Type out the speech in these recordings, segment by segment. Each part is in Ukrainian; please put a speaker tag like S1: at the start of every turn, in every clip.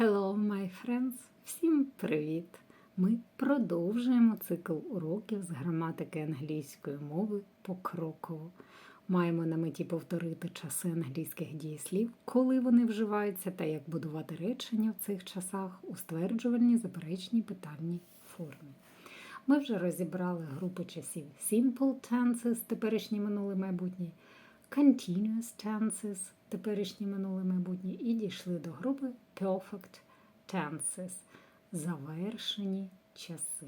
S1: Hello, my friends! Всім привіт! Ми продовжуємо цикл уроків з граматики англійської мови покроково. Маємо на меті повторити часи англійських дієслів, коли вони вживаються, та як будувати речення в цих часах у стверджувальній, заперечній питальній формі. Ми вже розібрали групи часів Simple tenses, теперішній минулий майбутній, Continuous tenses, теперішній минулий майбутній, і дійшли до групи Perfect tenses, завершені часи.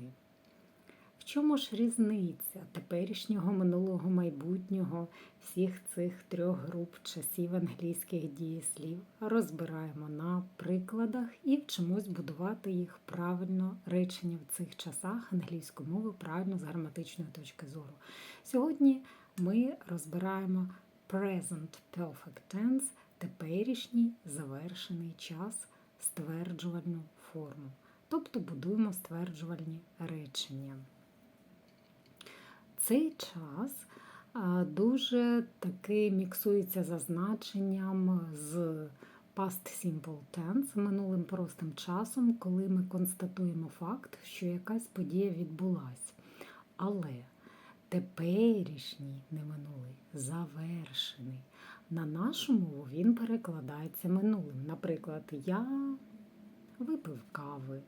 S1: В чому ж різниця теперішнього минулого майбутнього всіх цих трьох груп часів англійських дієслів? Розбираємо на прикладах і вчимось будувати їх правильно речення в цих часах англійської мови правильно з граматичної точки зору. Сьогодні ми розбираємо present perfect tense, теперішній завершений час, стверджувальну форму. Тобто будуємо стверджувальні речення. Цей час дуже таки міксується за значенням з past simple tense, минулим простим часом, коли ми констатуємо факт, що якась подія відбулась. Але теперішній не минулий, завершений. На нашу мову він перекладається минулим. Наприклад, я випив кави.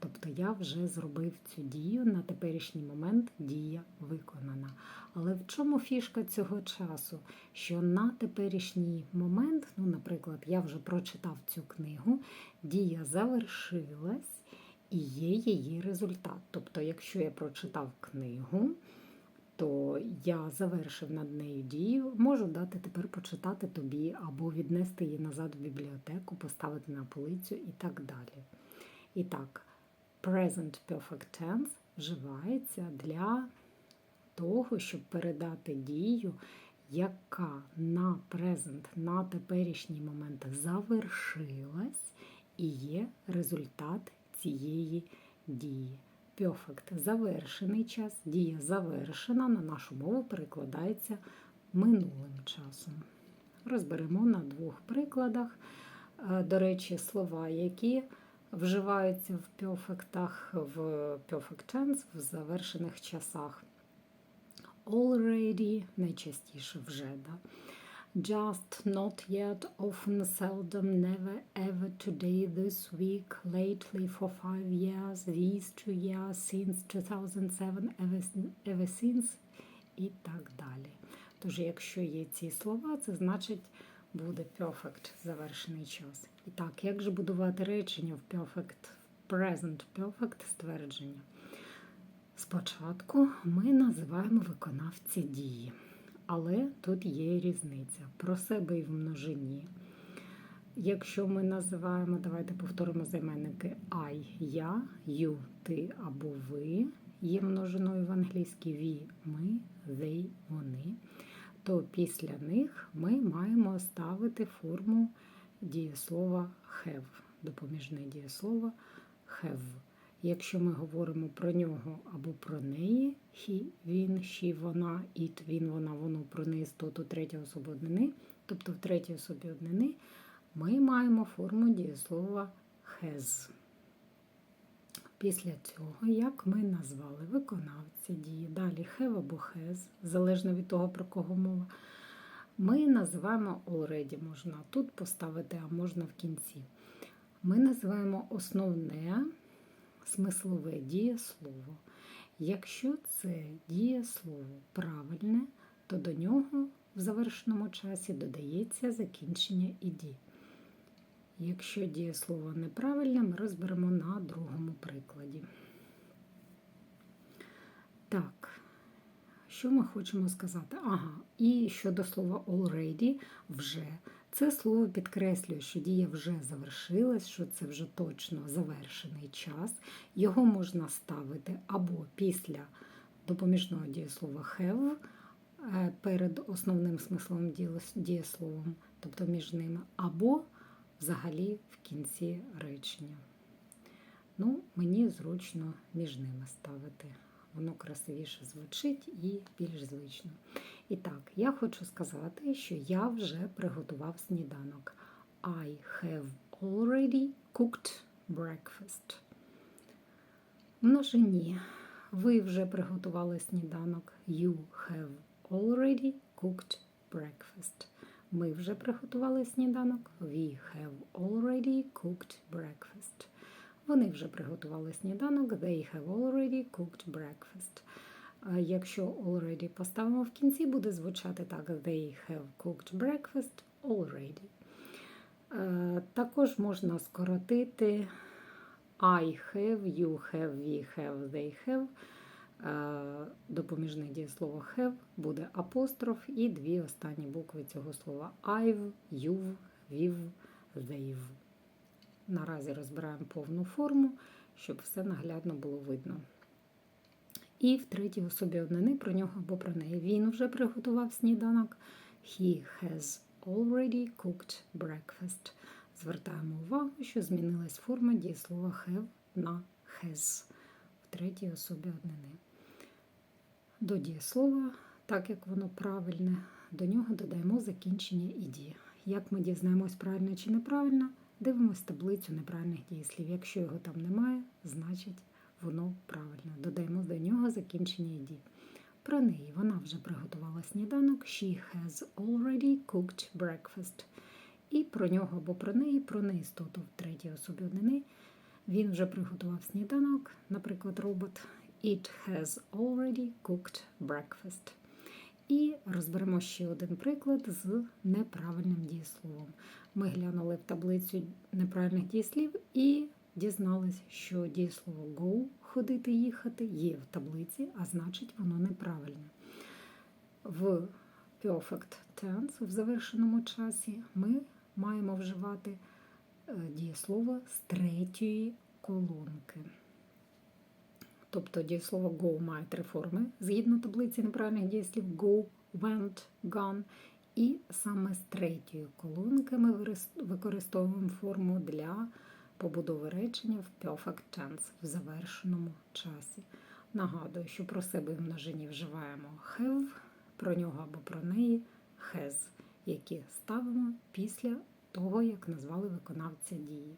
S1: Тобто я вже зробив цю дію на теперішній момент дія виконана. Але в чому фішка цього часу? Що на теперішній момент, ну, наприклад, я вже прочитав цю книгу, дія завершилась і є її результат. Тобто, якщо я прочитав книгу, то я завершив над нею дію, можу дати тепер почитати тобі, або віднести її назад в бібліотеку, поставити на полицю і так далі. І так, present perfect tense вживається для того, щоб передати дію, яка на present, на теперішній момент завершилась і є результат цієї дії. Perfect завершений час, дія завершена на нашу мову перекладається минулим часом. Розберемо на двох прикладах, до речі, слова, які вживаються в перфектах, в perfect tense, в завершених часах. Already найчастіше вже. Да? Just, not yet, often, seldom, never, ever, today, this week, lately, for five years, these two years, since 2007, ever, ever since і так далі. Тож, якщо є ці слова, це значить буде perfect завершений час. І так, як же будувати речення в perfect, present perfect ствердження? Спочатку ми називаємо виконавця дії. Але тут є різниця про себе і в множині. Якщо ми називаємо, давайте повторимо займенники I, я, you, ти або ви, є множиною в англійській we, ми, they, вони, то після них ми маємо ставити форму дієслова have, допоміжне дієслово have. Якщо ми говоримо про нього або про неї, he, він, she, вона, it, він, вона, воно, про неї істоту третьої особи однини, тобто в третій особі однини, ми маємо форму дієслова has. Після цього, як ми назвали виконавця дії, далі have або has, залежно від того, про кого мова, ми називаємо already, можна тут поставити, а можна в кінці. Ми називаємо основне смислове дієслово. Якщо це дієслово правильне, то до нього в завершеному часі додається закінчення іді. Якщо дієслово неправильне, ми розберемо на другому прикладі. Так, що ми хочемо сказати? Ага, і щодо слова already вже. Це слово підкреслює, що дія вже завершилась, що це вже точно завершений час. Його можна ставити або після допоміжного дієслова have перед основним смислом дієсловом, тобто між ними, або взагалі в кінці речення. Ну, Мені зручно між ними ставити. Воно красивіше звучить і більш звично. І так, я хочу сказати, що я вже приготував сніданок. I have already cooked breakfast. Множині. Ви вже приготували сніданок. You have already cooked breakfast. Ми вже приготували сніданок. We have already cooked breakfast. Вони вже приготували сніданок. They have already cooked breakfast. Якщо already поставимо в кінці, буде звучати так: They have cooked breakfast already. Е, Також можна скоротити I have, you have, we have, they have. Е, Допоміжне дієслово have буде апостроф і дві останні букви цього слова I've, you've, we've, they've. Наразі розбираємо повну форму, щоб все наглядно було видно. І в третій особі однини про нього або про неї. Він вже приготував сніданок. He has already cooked breakfast. Звертаємо увагу, що змінилась форма дієслова have на has в третій особі однини. До дієслова, так як воно правильне, до нього додаємо закінчення іді. Як ми дізнаємось правильно чи неправильно, дивимось таблицю неправильних дієслів. Якщо його там немає, значить воно правильно. Додаємо до нього закінчення іді. Про неї вона вже приготувала сніданок. She has already cooked breakfast. І про нього або про неї, про неістоту в третій особі однини. Він вже приготував сніданок, наприклад, робот. It has already cooked breakfast. І розберемо ще один приклад з неправильним дієсловом. Ми глянули в таблицю неправильних дієслів і дізналися, що дієслово go ходити, їхати є в таблиці, а значить, воно неправильне. В perfect tense, в завершеному часі, ми маємо вживати е, дієслово з третьої колонки. Тобто дієслово go має три форми згідно таблиці неправильних дієслів go, went, gone. І саме з третьої колонки ми використовуємо форму для побудови речення в perfect tense в завершеному часі. Нагадую, що про себе в множині вживаємо have, про нього або про неї has, які ставимо після того, як назвали виконавця дії.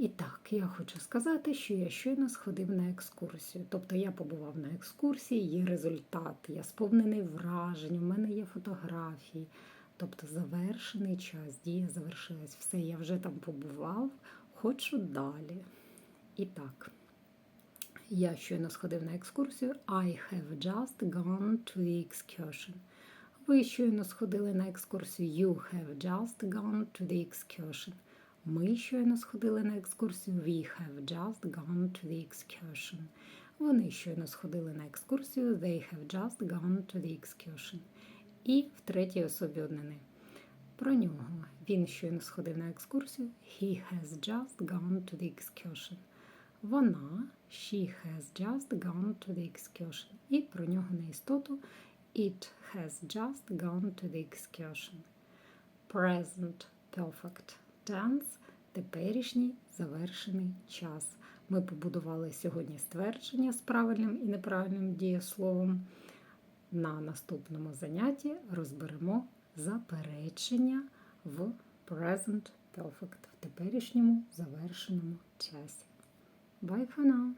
S1: І так, я хочу сказати, що я щойно сходив на екскурсію. Тобто я побував на екскурсії, є результат, я сповнений вражень, у мене є фотографії. Тобто завершений час, дія завершилась. Все, я вже там побував, хочу далі. І так, я щойно сходив на екскурсію. I have just gone to the excursion. Ви щойно сходили на екскурсію. You have just gone to the excursion. Ми щойно сходили на екскурсію. We have just gone to the excursion. Вони щойно сходили на екскурсію. They have just gone to the excursion. І в третій особі однини. Про нього. Він щойно сходив на екскурсію. He has just gone to the excursion. Вона, she has just gone to the excursion. І про нього на істоту. It has just gone to the excursion. Present perfect tense – теперішній завершений час. Ми побудували сьогодні ствердження з правильним і неправильним дієсловом. На наступному занятті розберемо заперечення в present perfect в теперішньому завершеному часі. Bye for now!